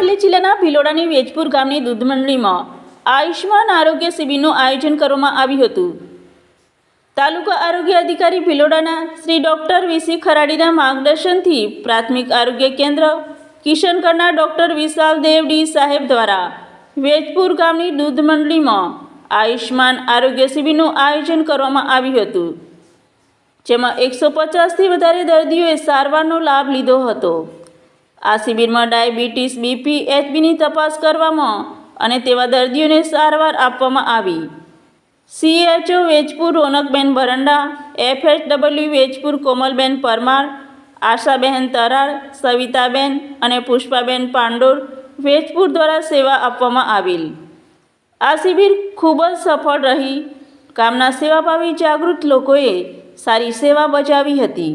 અરવલ્લી જિલ્લાના ભિલોડાની વેજપુર ગામની દૂધ મંડળીમાં આયુષ્માન આરોગ્ય શિબિરનું આયોજન કરવામાં આવ્યું હતું. તાલુકા આરોગ્ય અધિકારી ભિલોડાના શ્રી ડૉક્ટર વીસી ખરાડીના માર્ગદર્શનથી પ્રાથમિક આરોગ્ય કેન્દ્ર કિશનગઢના ડૉક્ટર વિશાલ દેવ ડી સાહેબ દ્વારા વેજપુર ગામની દૂધ મંડળીમાં આયુષ્માન આરોગ્ય શિબિરનું આયોજન કરવામાં આવ્યું હતું. જેમાં એકસો પચાસથી વધારે દર્દીઓએ સારવારનો લાભ લીધો હતો. આ શિબિરમાં ડાયાબિટીસ, બીપી, એચબીની તપાસ કરવામાં અને તેવા દર્દીઓને સારવાર આપવામાં આવી. સીએચઓ વેજપુર રોનકબેન ભરંડા એફએચડબલ્યુ વેજપુર કોમલબેન પરમાર આશાબહેન તરાળ, સવિતાબેન અને પુષ્પાબેન પાંડોર વેજપુર દ્વારા સેવા આપવામાં આવેલ. આ શિબિર ખૂબ જ સફળ રહી. ગામના સેવાભાવી જાગૃત લોકોએ સારી સેવા બજાવી હતી.